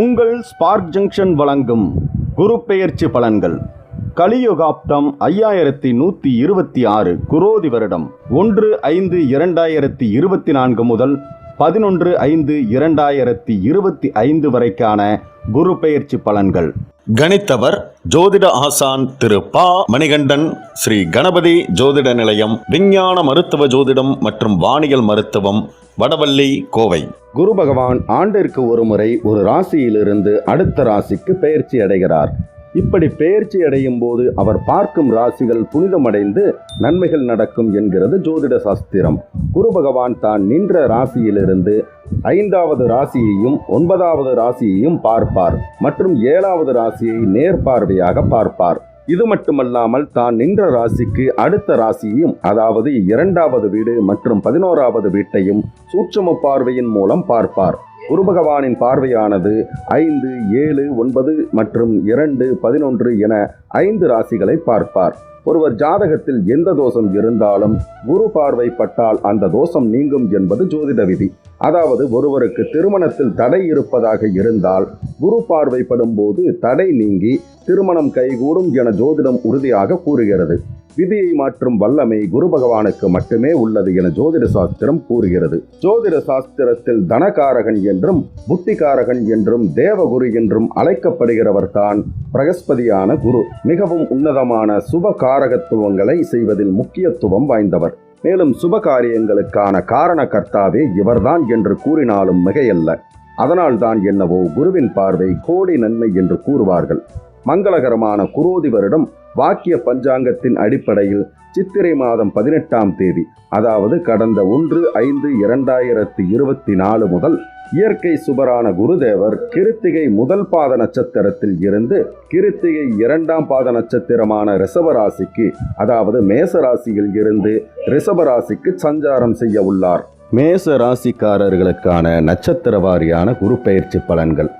உங்கள் spark junction வழங்கும் குரு பெயர்ச்சி பலன்கள். கலியுகாப்தம் ஐயாயிரத்தி நூற்றி இருபத்தி ஆறு குரோதி வருடம் ஒன்று ஐந்து இரண்டாயிரத்தி இருபத்தி நான்கு முதல் பதினொன்று ஐந்து இரண்டாயிரத்தி இருபத்தி ஐந்து வரைக்கான குரு பெயர்ச்சி பலன்கள். கணித்தவர் ஜோதிட ஆசான் திரு பா. மணிகண்டன் ஸ்ரீ கணபதி ஜோதிட நிலையம் விஞ்ஞான மருத்துவ ஜோதிடம் மற்றும் வானியல் மருத்துவம் வடவள்ளி கோவை. குரு பகவான் ஆண்டிற்கு ஒரு முறை ஒரு ராசியிலிருந்து அடுத்த ராசிக்கு பெயர்ச்சி அடைகிறார். இப்படி பெயர்ச்சி அடையும் போது அவர் பார்க்கும் ராசிகள் புனிதமடைந்து நன்மைகள் நடக்கும் என்கிறது ஜோதிட சாஸ்திரம். குரு பகவான் தான் நின்ற ராசியிலிருந்து ஐந்தாவது ராசியையும் ஒன்பதாவது ராசியையும் பார்ப்பார் மற்றும் ஏழாவது ராசியை நேர்பார்வையாக பார்ப்பார். இது மட்டுமல்லாமல் தான் நின்ற ராசிக்கு அடுத்த ராசியையும் அதாவது இரண்டாவது வீடு மற்றும் பதினோராவது வீட்டையும் சூட்சம பார்வையின் மூலம் பார்ப்பார். குரு பகவானின் பார்வையானது ஐந்து ஏழு ஒன்பது மற்றும் இரண்டு பதினொன்று என ஐந்து ராசிகளை பார்ப்பார். ஒருவர் ஜாதகத்தில் எந்த தோஷம் இருந்தாலும் குரு பார்வை பட்டால் அந்த தோஷம் நீங்கும் என்பது ஜோதிட விதி. அதாவது ஒருவருக்கு திருமணத்தில் தடை இருப்பதாக இருந்தால் குரு பார்வைப்படும் போது தடை நீங்கி திருமணம் கைகூடும் என ஜோதிடம் உறுதியாக கூறுகிறது. விதியை மாற்றும் வல்லமை குரு பகவானுக்கு மட்டுமே உள்ளது என ஜோதிட சாஸ்திரம் கூறுகிறது. ஜோதிட சாஸ்திரத்தில் தனகாரகன் என்றும் புத்திகாரகன் என்றும் தேவகுரு என்றும் அழைக்கப்படுகிறவர் தான் பிரகஸ்பதியான குரு. மிகவும் உன்னதமான சுப காரகத்துவங்களை செய்வதில் முக்கியத்துவம் வாய்ந்தவர். மேலும் சுப காரியங்களுக்கான காரணகர்த்தாவே இவர்தான் என்று கூறினாலும் மிகையல்ல. அதனால்தான் என்னவோ குருவின் பார்வை கோடி நன்மை என்று கூறுவார்கள். மங்களகரமான குரோதி வருடம் வாக்கிய பஞ்சாங்கத்தின் அடிப்படையில் சித்திரை மாதம் பதினெட்டாம் தேதி அதாவது கடந்த ஒன்று ஐந்து இரண்டாயிரத்தி இருபத்தி நாலு முதல் இயற்கை சுபரான குருதேவர் கிருத்திகை முதல் பாத நட்சத்திரத்தில் இருந்து கிருத்திகை இரண்டாம் பாத நட்சத்திரமான ரிஷபராசிக்கு அதாவது மேச ராசியில் இருந்து ரிஷபராசிக்கு சஞ்சாரம் செய்ய உள்ளார். மேச ராசிக்காரர்களுக்கான நட்சத்திர வாரியான குரு பயிற்சி பலன்கள்.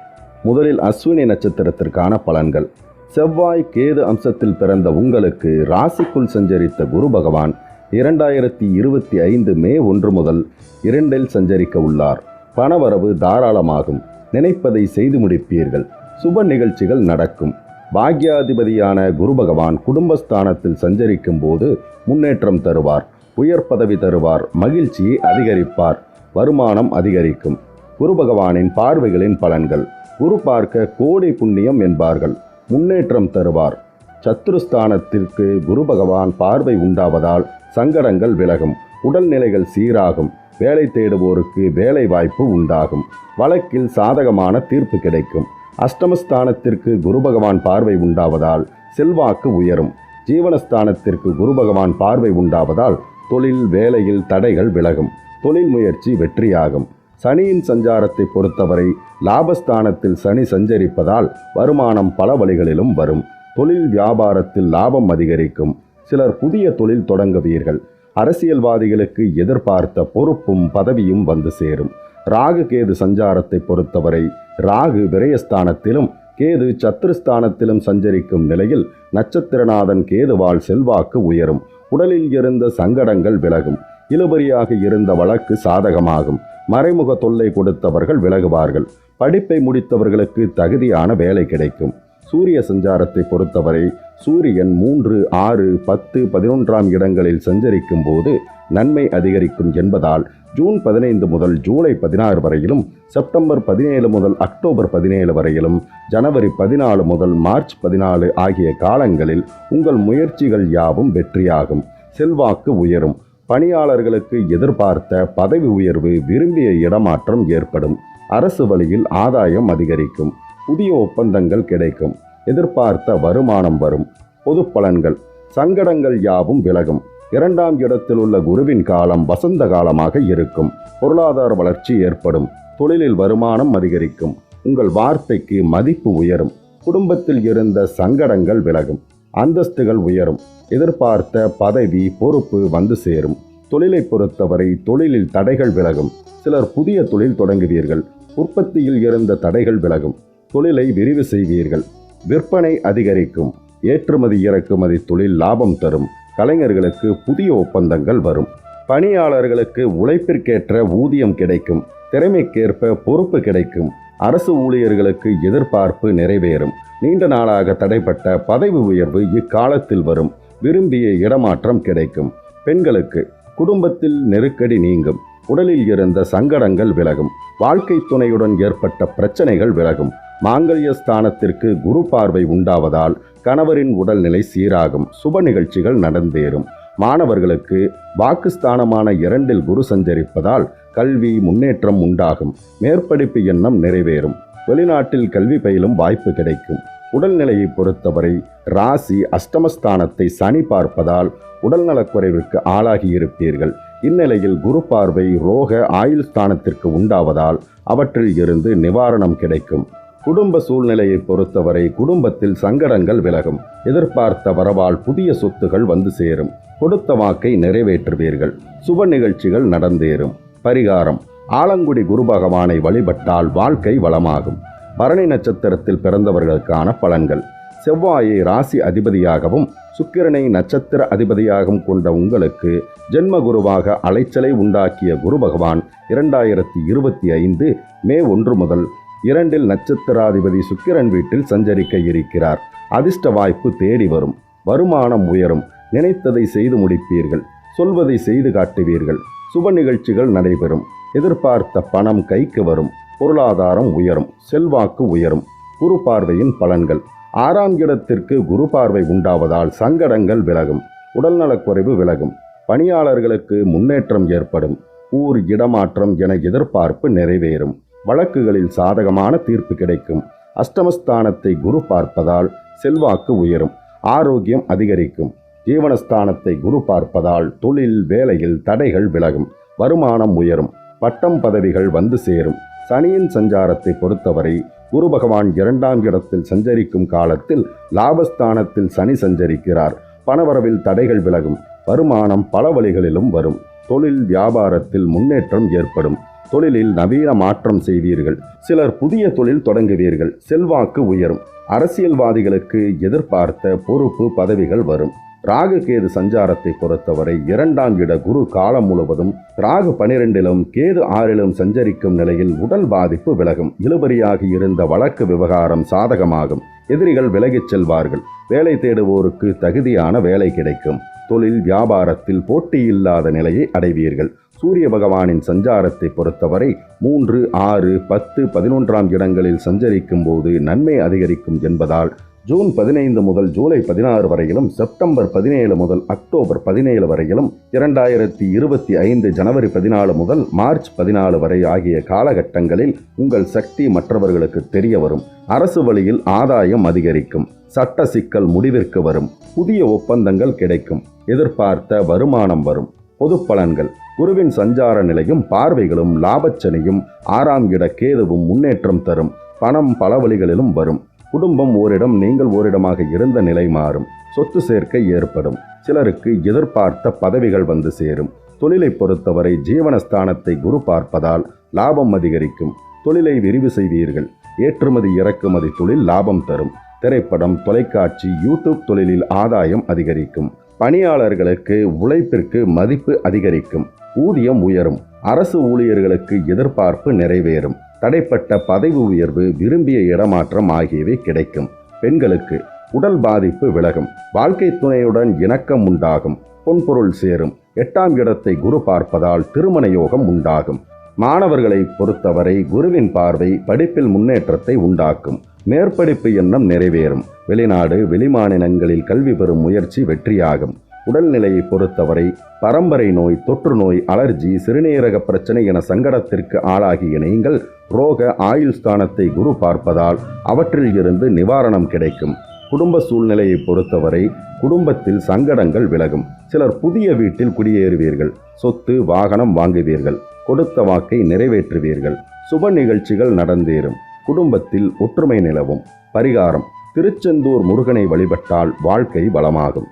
முதலில் அஸ்வினி நட்சத்திரத்திற்கான பலன்கள். செவ்வாய் கேது அம்சத்தில் பிறந்த உங்களுக்கு ராசிக்குள் சஞ்சரித்த குரு பகவான் இரண்டாயிரத்தி இருபத்தி ஐந்து மே ஒன்று முதல் இரண்டில் சஞ்சரிக்க உள்ளார். பணவரவு தாராளமாகும். நினைப்பதை செய்து முடிப்பீர்கள். சுப நிகழ்ச்சிகள் நடக்கும். பாக்யாதிபதியான குரு பகவான் குடும்பஸ்தானத்தில் சஞ்சரிக்கும் போது முன்னேற்றம் தருவார். உயர் பதவி தருவார். மகிழ்ச்சியை அதிகரிப்பார். வருமானம் அதிகரிக்கும். குரு பகவானின் பார்வைகளின் பலன்கள். குரு பார்க்க கோடி புண்ணியம் என்பார்கள். முன்னேற்றம் தருவார். சத்ருஸ்தானத்திற்கு குரு பகவான் பார்வை உண்டாவதால் சங்கடங்கள் விலகும் உடல்நிலைகள் சீராகும் வேலை தேடுவோருக்கு வேலை வாய்ப்பு உண்டாகும் வழக்கில் சாதகமான தீர்ப்பு கிடைக்கும். அஷ்டமஸ்தானத்திற்கு குரு பகவான் பார்வை உண்டாவதால் செல்வாக்கு உயரும். ஜீவனஸ்தானத்திற்கு குரு பகவான் பார்வை உண்டாவதால் தொழில் வேலையில் தடைகள் விலகும். தொழில் முயற்சி வெற்றியாகும். சனியின் சஞ்சாரத்தை பொறுத்தவரை லாபஸ்தானத்தில் சனி சஞ்சரிப்பதால் வருமானம் பல வழிகளிலும் வரும். தொழில் வியாபாரத்தில் லாபம் அதிகரிக்கும். சிலர் புதிய தொழில் தொடங்குவீர்கள். அரசியல்வாதிகளுக்கு எதிர்பார்த்த பொறுப்பும் பதவியும் வந்து சேரும். ராகு கேது சஞ்சாரத்தை பொறுத்தவரை ராகு விரயஸ்தானத்திலும் கேது சத்துருஸ்தானத்திலும் சஞ்சரிக்கும் நிலையில் நட்சத்திரநாதன் கேதுவால் செல்வாக்கு உயரும். உடலில் இருந்த சங்கடங்கள் விலகும். இழுபறியாக இருந்த வழக்கு சாதகமாகும். மறைமுக தொல்லை கொடுத்தவர்கள் விலகுவார்கள். படிப்பை முடித்தவர்களுக்கு தகுதியான வேலை கிடைக்கும். சூரிய சஞ்சாரத்தை பொறுத்தவரை சூரியன் மூன்று ஆறு பத்து பதினொன்றாம் இடங்களில் சஞ்சரிக்கும் போது நன்மை அதிகரிக்கும் என்பதால் ஜூன் பதினைந்து முதல் ஜூலை பதினாறு வரையிலும் செப்டம்பர் பதினேழு முதல் அக்டோபர் பதினேழு வரையிலும் ஜனவரி பதினாலு முதல் மார்ச் பதினாலு ஆகிய காலங்களில் உங்கள் முயற்சிகள் யாவும் வெற்றியாகும். செல்வாக்கு உயரும். பணியாளர்களுக்கு எதிர்பார்த்த பதவி உயர்வு விரும்பிய இடமாற்றம் ஏற்படும். அரசு வழியில் ஆதாயம் அதிகரிக்கும். புதிய ஒப்பந்தங்கள் கிடைக்கும். எதிர்பார்த்த வருமானம் வரும். பொது பலன்கள். சங்கடங்கள் யாவும் விலகும். இரண்டாம் இடத்தில் உள்ள குருவின் காலம் வசந்த காலமாக இருக்கும். பொருளாதார வளர்ச்சி ஏற்படும். தொழிலில் வருமானம் அதிகரிக்கும். உங்கள் வார்த்தைக்கு மதிப்பு உயரும். குடும்பத்தில் இருந்த சங்கடங்கள் விலகும். அந்தஸ்துகள் உயரும். எதிர்பார்த்த பதவி பொறுப்பு வந்து சேரும். தொழிலை பொறுத்தவரை தொழிலில் தடைகள் விலகும். சிலர் புதிய தொழில் தொடங்குவீர்கள். உற்பத்தியில் இருந்த தடைகள் விலகும். தொழிலை விரிவு செய்வீர்கள். விற்பனை அதிகரிக்கும். ஏற்றுமதி இறக்குமதி தொழில் லாபம் தரும். கலைஞர்களுக்கு புதிய ஒப்பந்தங்கள் வரும். பணியாளர்களுக்கு உழைப்பிற்கேற்ற ஊதியம் கிடைக்கும். திறமைக்கேற்ப பொறுப்பு கிடைக்கும். அரசு ஊழியர்களுக்கு எதிர்பார்ப்பு நிறைவேறும். நீண்ட நாளாக தடைப்பட்ட பதவி உயர்வு இக்காலத்தில் வரும். விரும்பிய இடமாற்றம் கிடைக்கும். பெண்களுக்கு குடும்பத்தில் நெருக்கடி நீங்கும். உடலில் இருந்த சங்கடங்கள் விலகும். வாழ்க்கை துணையுடன் ஏற்பட்ட பிரச்சனைகள் விலகும். மாங்கல்ய ஸ்தானத்திற்கு குரு பார்வை உண்டாவதால் கணவரின் உடல்நிலை சீராகும். சுப நிகழ்ச்சிகள் நடந்தேறும். மாணவர்களுக்கு வாக்குஸ்தானமான இரண்டில் குரு சஞ்சரிப்பதால் கல்வி முன்னேற்றம் உண்டாகும். மேற்படிப்பு எண்ணம் நிறைவேறும். வெளிநாட்டில் கல்வி பயிலும் வாய்ப்பு கிடைக்கும். உடல்நிலையை பொறுத்தவரை ராசி அஷ்டமஸ்தானத்தை சனி பார்ப்பதால் உடல்நலக்குறைவிற்கு ஆளாகி இருப்பீர்கள் இந்நிலையில் குரு பார்வை ரோக ஆயுள் ஸ்தானத்திற்கு உண்டாவதால் அவற்றில் இருந்து நிவாரணம் கிடைக்கும். குடும்ப சூழ்நிலையை பொறுத்தவரை குடும்பத்தில் சங்கடங்கள் விலகும். எதிர்பார்த்த வரவால் புதிய சொத்துகள் வந்து சேரும். கொடுத்த வாக்கை நிறைவேற்றுவீர்கள். சுப நிகழ்ச்சிகள் நடந்தேறும். பரிகாரம். ஆலங்குடி குரு பகவானை வழிபட்டால் வாழ்க்கை வளமாகும். பரணி நட்சத்திரத்தில் பிறந்தவர்களுக்கான பலன்கள். செவ்வாயை ராசி அதிபதியாகவும் சுக்கிரனை நட்சத்திர அதிபதியாகவும் கொண்ட உங்களுக்கு ஜென்ம குருவாக அலைச்சலை உண்டாக்கிய குரு பகவான் இரண்டாயிரத்தி இருபத்தி ஐந்து மே ஒன்று முதல் இரண்டில் நட்சத்திராதிபதி சுக்கிரன் வீட்டில் சஞ்சரிக்க இருக்கிறார். அதிர்ஷ்ட வாய்ப்பு தேடி வரும். வருமானம் உயரும். நினைத்ததை செய்து முடிப்பீர்கள். சொல்வதை செய்து காட்டுவீர்கள். சுப நிகழ்ச்சிகள் நடைபெறும். எதிர்பார்த்த பணம் கைக்கு வரும். பொருளாதாரம் உயரும். செல்வாக்கு உயரும். குரு பார்வையின் பலன்கள். ஆறாம் இடத்திற்கு குரு பார்வை உண்டாவதால் சங்கடங்கள் விலகும். உடல்நலக்குறைவு விலகும். பணியாளர்களுக்கு முன்னேற்றம் ஏற்படும். ஊர் இடமாற்றம் என எதிர்பார்ப்பு நிறைவேறும். வழக்குகளில் சாதகமான தீர்ப்பு கிடைக்கும். அஷ்டமஸ்தானத்தை குரு பார்ப்பதால் செல்வாக்கு உயரும். ஆரோக்கியம் அதிகரிக்கும். ஜீவனஸ்தானத்தை குரு பார்ப்பதால் தொழில் வேலையில் தடைகள் விலகும் வருமானம் உயரும் பட்டம் பதவிகள் வந்து சேரும். சனியின் சஞ்சாரத்தை பொறுத்தவரை குரு பகவான் இரண்டாம் இடத்தில் சஞ்சரிக்கும் காலத்தில் லாபஸ்தானத்தில் சனி சஞ்சரிக்கிறார். பணவரவில் தடைகள் விலகும் வருமானம் பல வழிகளிலும் வரும். தொழில் வியாபாரத்தில் முன்னேற்றம் ஏற்படும். தொழிலில் நவீன மாற்றம் செய்வீர்கள். சிலர் புதிய தொழில் தொடங்குவீர்கள். செல்வாக்கு உயரும். அரசியல்வாதிகளுக்கு எதிர்பார்த்த பொறுப்பு பதவிகள் வரும். ராகு கேது சஞ்சாரத்தை பொறுத்தவரை இரண்டாம் இட குரு காலம் முழுவதும் ராகு பனிரெண்டிலும் கேது ஆறிலும் சஞ்சரிக்கும் நிலையில் உடல் பாதிப்பு விலகும். இழுபறியாகி இருந்த வழக்கு விவகாரம் சாதகமாகும். எதிரிகள் விலகிச் செல்வார்கள். வேலை தேடுவோருக்கு தகுதியான வேலை கிடைக்கும். தொழில் வியாபாரத்தில் போட்டியில்லாத நிலையை அடைவீர்கள். சூரிய பகவானின் சஞ்சாரத்தை பொறுத்தவரை மூன்று ஆறு பத்து பதினொன்றாம் இடங்களில் சஞ்சரிக்கும் போது நன்மை அதிகரிக்கும் என்பதால் ஜூன் பதினைந்து முதல் ஜூலை பதினாறு வரையிலும் செப்டம்பர் பதினேழு முதல் அக்டோபர் பதினேழு வரையிலும் இரண்டாயிரத்தி இருபத்தி ஐந்து ஜனவரி பதினாலு முதல் மார்ச் பதினாலு வரை ஆகிய காலகட்டங்களில் உங்கள் சக்தி மற்றவர்களுக்கு தெரிய வரும். அரசு வழியில் ஆதாயம் அதிகரிக்கும். சட்ட சிக்கல் முடிவிற்கு வரும். புதிய ஒப்பந்தங்கள் கிடைக்கும். எதிர்பார்த்த வருமானம் வரும். பொது பலன்கள். குருவின் சஞ்சார நிலையும் பார்வைகளும் லாபச்சனையும் ஆறாம் இட கேதுவும் முன்னேற்றம் தரும். பணம் பல வழிகளிலும் வரும். குடும்பம் ஓரிடம் நீங்கள் ஓரிடமாக இருந்த நிலை மாறும். சொத்து சேர்க்கை ஏற்படும். சிலருக்கு எதிர்பார்த்த பதவிகள் வந்து சேரும். தொழிலை பொறுத்தவரை ஜீவனஸ்தானத்தை குரு பார்ப்பதால் லாபம் அதிகரிக்கும். தொழிலை விரிவு செய்வீர்கள். ஏற்றுமதி இறக்குமதி தொழில் லாபம் தரும். திரைப்படம் தொலைக்காட்சி யூடியூப் தொழிலில் ஆதாயம் அதிகரிக்கும். பணியாளர்களுக்கு உழைப்பிற்கு மதிப்பு அதிகரிக்கும். ஊதியம் உயரும். அரசு ஊழியர்களுக்கு எதிர்பார்ப்பு நிறைவேறும். தடைப்பட்ட பதவி உயர்வு விரும்பிய இடமாற்றம் ஆகியவை கிடைக்கும். பெண்களுக்கு உடல் பாதிப்பு விலகும். வாழ்க்கை துணையுடன் இணக்கம் உண்டாகும். பொன்பொருள் சேரும். எட்டாம் இடத்தை குரு பார்ப்பதால் திருமண யோகம் உண்டாகும். மாணவர்களை பொறுத்தவரை குருவின் பார்வை படிப்பில் முன்னேற்றத்தை உண்டாக்கும். மேற்படிப்பு எண்ணம் நிறைவேறும். வெளிநாடு வெளிமாநிலங்களில் கல்வி பெறும் முயற்சி வெற்றியாகும். உடல்நிலையை பொறுத்தவரை பரம்பரை நோய் தொற்று நோய் அலர்ஜி சிறுநீரக பிரச்சனை என சங்கடத்திற்கு ஆளாகிய நீங்கள் ரோக ஆயுள் ஸ்தானத்தை குரு பார்ப்பதால் அவற்றில் இருந்து நிவாரணம் கிடைக்கும். குடும்ப சூழ்நிலையை பொறுத்தவரை குடும்பத்தில் சங்கடங்கள் விலகும். சிலர் புதிய வீட்டில் குடியேறுவீர்கள். சொத்து வாகனம் வாங்குவீர்கள். கொடுத்த வாக்கை நிறைவேற்றுவீர்கள். சுப நிகழ்ச்சிகள் நடந்தேறும். குடும்பத்தில் ஒற்றுமை நிலவும். பரிகாரம். திருச்செந்தூர் முருகனை வழிபட்டால் வாழ்க்கை வளமாகும்.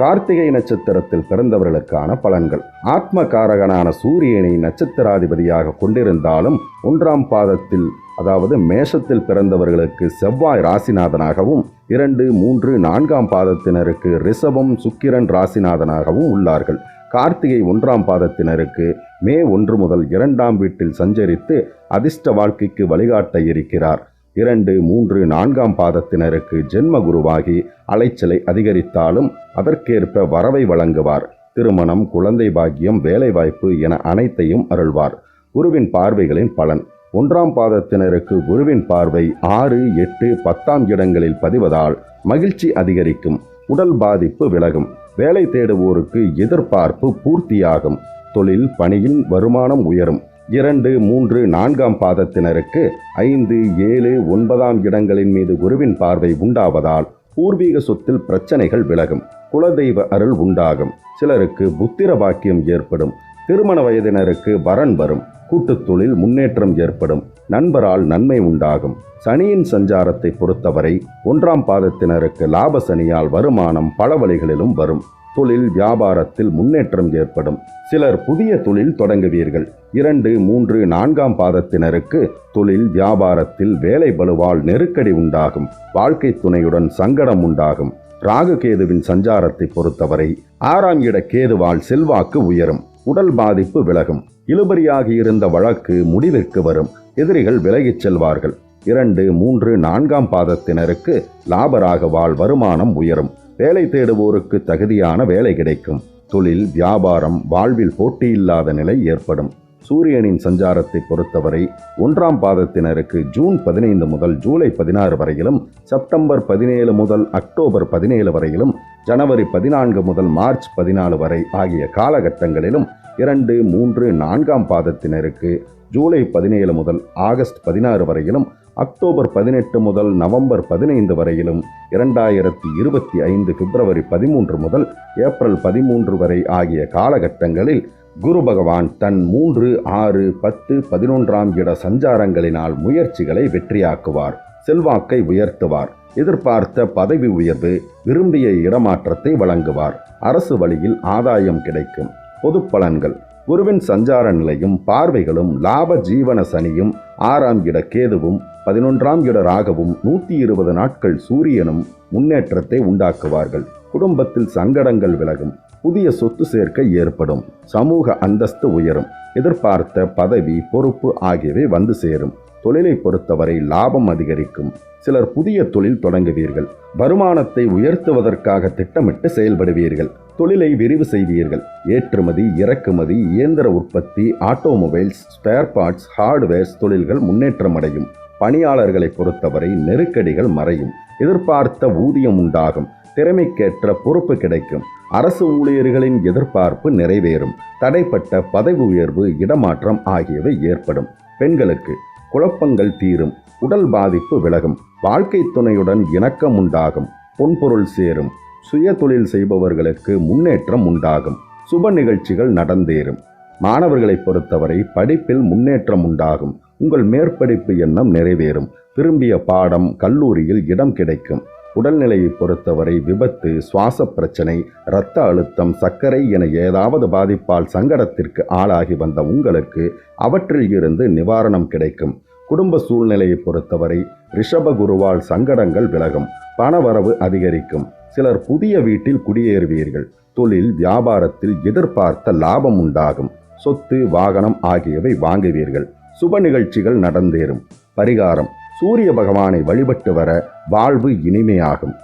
கார்த்திகை நட்சத்திரத்தில் பிறந்தவர்களுக்கான பலன்கள். ஆத்ம காரகனான சூரியனை நட்சத்திராதிபதியாக கொண்டிருந்தாலும் ஒன்றாம் பாதத்தில் அதாவது மேஷத்தில் பிறந்தவர்களுக்கு செவ்வாய் ராசிநாதனாகவும் இரண்டு மூன்று நான்காம் பாதத்தினருக்கு ரிஷபம் சுக்கிரன் ராசிநாதனாகவும் உள்ளார்கள். கார்த்திகை ஒன்றாம் பாதத்தினருக்கு மே ஒன்று முதல் இரண்டாம் வீட்டில் சஞ்சரித்து அதிர்ஷ்ட வாழ்க்கைக்கு வழிகாட்ட இருக்கிறார். இரண்டு மூன்று நான்காம் பாதத்தினருக்கு ஜென்ம குருவாகி அலைச்சலை அதிகரித்தாலும் அதற்கேற்ப வரவை வழங்குவார். திருமணம் குழந்தை பாக்கியம் வேலைவாய்ப்பு என அனைத்தையும் அருள்வார். குருவின் பார்வைகளின் பலன். ஒன்றாம் பாதத்தினருக்கு குருவின் பார்வை ஆறு எட்டு பத்தாம் இடங்களில் பதிவதால் மகிழ்ச்சி அதிகரிக்கும். உடல் பாதிப்பு விலகும். வேலை தேடுவோருக்கு எதிர்பார்ப்பு பூர்த்தியாகும். தொழில் பணியில் வருமானம் உயரும். இரண்டு மூன்று நான்காம் பாதத்தினருக்கு ஐந்து ஏழு ஒன்பதாம் இடங்களின் மீது குருவின் பார்வை உண்டாவதால் பூர்வீக சொத்தில் பிரச்சனைகள் விலகும் குலதெய்வ அருள் உண்டாகும். சிலருக்கு புத்திர பாக்கியம் ஏற்படும் திருமண வயதினருக்கு வரன் வரும் கூட்டுத்தொழில் முன்னேற்றம் ஏற்படும் நண்பரால் நன்மை உண்டாகும். சனியின் சஞ்சாரத்தை பொறுத்தவரை ஒன்றாம் பாதத்தினருக்கு லாப சனியால் வருமானம் பல வழிகளிலும் வரும். தொழில் வியாபாரத்தில் முன்னேற்றம் ஏற்படும். சிலர் புதிய தொழில் தொடங்குவீர்கள். இரண்டு மூன்று நான்காம் பாதத்தினருக்கு தொழில் வியாபாரத்தில் வேலை பலுவால் நெருக்கடி உண்டாகும். வாழ்க்கை துணையுடன் சங்கடம் உண்டாகும். ராகு கேதுவின் சஞ்சாரத்தை பொறுத்தவரை ஆறாம் இட கேதுவால் செல்வாக்கு உயரும். உடல் பாதிப்பு விலகும். இழுபறியாகி இருந்த வழக்கு முடிவிற்கு வரும். எதிரிகள் விலகிச் செல்வார்கள். இரண்டு மூன்று நான்காம் பாதத்தினருக்கு லாபராகவால் வருமானம் உயரும். வேலை தேடுவோருக்கு தகுதியான வேலை கிடைக்கும். தொழில் வியாபாரம் வாழ்வில் போட்டியில்லாத நிலை ஏற்படும். சூரியனின் சஞ்சாரத்தை பொறுத்தவரை ஒன்றாம் பாதத்தினருக்கு ஜூன் பதினைந்து முதல் ஜூலை பதினாறு வரையிலும் செப்டம்பர் பதினேழு முதல் அக்டோபர் பதினேழு வரையிலும் ஜனவரி பதினான்கு முதல் மார்ச் பதினாலு வரை ஆகிய காலகட்டங்களிலும் இரண்டு மூன்று நான்காம் பாதத்தினருக்கு ஜூலை பதினேழு முதல் ஆகஸ்ட் பதினாறு வரையிலும் அக்டோபர் பதினெட்டு முதல் நவம்பர் பதினைந்து வரையிலும் இரண்டாயிரத்தி இருபத்தி ஐந்து பிப்ரவரி பதிமூன்று முதல் ஏப்ரல் பதிமூன்று வரை ஆகிய காலகட்டங்களில் குரு பகவான் தன் மூன்று ஆறு பத்து பதினொன்றாம் இட சஞ்சாரங்களினால் முயற்சிகளை வெற்றியாக்குவார் செல்வாக்கை உயர்த்துவார் எதிர்பார்த்த பதவி உயர்வு விரும்பிய இடமாற்றத்தை வழங்குவார். அரசு வழியில் ஆதாயம் கிடைக்கும். பொது பலன்கள். குருவின் சஞ்சார நிலையும் பார்வைகளும் லாப ஜீவன சனியும் ஆறாம் இட கேதுவும் பதினொன்றாம் இட ராகவும் நூற்றி இருபது நாட்கள் சூரியனும் முன்னேற்றத்தை உண்டாக்குவார்கள். குடும்பத்தில் சங்கடங்கள் விலகும். புதிய சொத்து சேர்க்கை ஏற்படும். சமூக அந்தஸ்து உயரும். எதிர்பார்த்த பதவி பொறுப்பு ஆகியவை வந்து சேரும். தொழிலை பொறுத்தவரை லாபம் அதிகரிக்கும். சிலர் புதிய தொழில் தொடங்குவீர்கள். வருமானத்தை உயர்த்துவதற்காக திட்டமிட்டு செயல்படுவீர்கள். தொழிலை விரிவு செய்வீர்கள். ஏற்றுமதி இறக்குமதி இயந்திர உற்பத்தி ஆட்டோமொபைல்ஸ் ஸ்பேர் பார்ட்ஸ் ஹார்ட்வேர்ஸ் தொழில்கள் முன்னேற்றமடையும். பணியாளர்களை பொறுத்தவரை நெருக்கடிகள் மறையும். எதிர்பார்த்த ஊதியம் உண்டாகும். திறமைக்கேற்ற பொறுப்பு கிடைக்கும். அரசு ஊழியர்களின் எதிர்பார்ப்பு நிறைவேறும். தடைப்பட்ட பதவி உயர்வு இடமாற்றம் ஆகியவை ஏற்படும். பெண்களுக்கு குழப்பங்கள் தீரும். உடல் பாதிப்பு விலகும். வாழ்க்கை துணையுடன் இணக்கம் உண்டாகும். பொன்பொருள் சேரும். சுய தொழில் செய்பவர்களுக்கு முன்னேற்றம் உண்டாகும். சுப நிகழ்ச்சிகள் நடந்தேறும். மாணவர்களை பொறுத்தவரை படிப்பில் முன்னேற்றம் உண்டாகும். உங்கள் மேற்படிப்பு எண்ணம் நிறைவேறும். விரும்பிய பாடம் கல்லூரியில் இடம் கிடைக்கும். உடல்நிலையை பொறுத்தவரை விபத்து சுவாச பிரச்சனை இரத்த அழுத்தம் சர்க்கரை என ஏதாவது பாதிப்பால் சங்கடத்திற்கு ஆளாகி வந்த உங்களுக்கு அவற்றில் இருந்து நிவாரணம் கிடைக்கும். குடும்ப சூழ்நிலையை பொறுத்தவரை ரிஷப குருவால் சங்கடங்கள் விலகும். பணவரவு அதிகரிக்கும். சிலர் புதிய வீட்டில் குடியேறுவீர்கள். தொழில் வியாபாரத்தில் எதிர்பார்த்த லாபம் உண்டாகும். சொத்து வாகனம் ஆகியவை வாங்குவீர்கள். சுப நிகழ்ச்சிகள் நடந்தேறும். பரிகாரம் சூரிய பகவானை வழிபட்டு வர வாழ்வு இனிமையாகும்.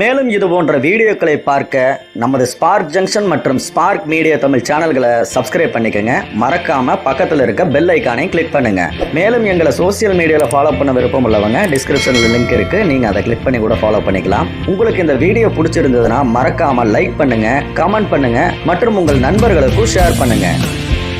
மேலும் இது போன்ற வீடியோக்களை பார்க்க நமது ஸ்பார்க் ஜங்ஷன் மற்றும் ஸ்பார்க் மீடியா தமிழ் சேனல்களை சப்ஸ்கிரைப் பண்ணிக்கோங்க. மறக்காம பக்கத்தில் இருக்க பெல் ஐக்கானை கிளிக் பண்ணுங்க. மேலும் எங்களை சோஷியல் மீடியாவில் ஃபாலோ பண்ண விருப்பம் உள்ளவங்க டிஸ்கிரிப்ஷனில் லிங்க் இருக்கு. நீங்க அதை கிளிக் பண்ணி கூட ஃபாலோ பண்ணிக்கலாம். உங்களுக்கு இந்த வீடியோ பிடிச்சிருந்ததுன்னா மறக்காம லைக் பண்ணுங்க கமெண்ட் பண்ணுங்க மற்றும் உங்கள் நண்பர்களுக்கும் ஷேர் பண்ணுங்க.